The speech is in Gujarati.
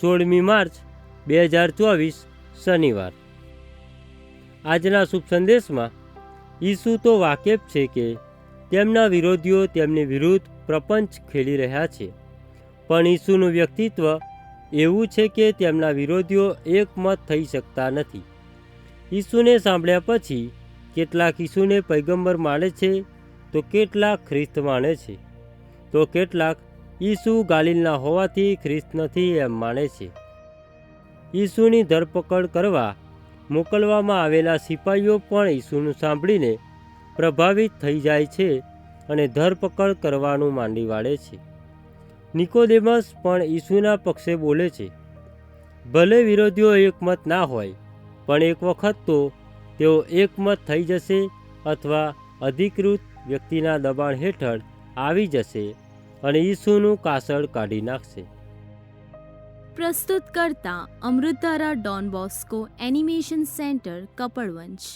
સોળમી માર્ચ બે હજાર ચોવીસ શનિવાર. આજના શુભ સંદેશમાં ઈસુ તો વાકેફ છે કે તેમના વિરોધીઓ તેમની વિરુદ્ધ પ્રપંચ ખેલી રહ્યા છે. પણ ઈસુનું વ્યક્તિત્વ એવું છે કે તેમના વિરોધીઓ એકમત થઈ શકતા નથી. ઈસુને સાંભળ્યા પછી કેટલાક ઈસુને પૈગંબર માને છે તો કેટલાક ખ્રિસ્ત માને છે. તો કેટલાક ઈસુ ગાલિલના હોવાથી ખ્રિસ્ત નથી એમ માને છે. ઈસુની ધરપકડ કરવા મોકલવામાં આવેલા સિપાહીઓ પણ ઈસુનું સાંભળીને પ્રભાવિત થઈ જાય છે અને ધરપકડ કરવાનું માંડી વાળે છે. નિકોદેમસ પણ ઈસુના પક્ષે બોલે છે, ભલે વિરોધીઓ એકમત ના હોય, પણ એક વખત તો તેઓ એકમત થઈ જશે અથવા અધિકૃત વ્યક્તિના દબાણ હેઠળ આવી જશે. અને ઈસુનું કાસળ કાઢી નાખશે. પ્રસ્તુત કરતા અમૃતારા Don Bosco animation centre Kapadvanj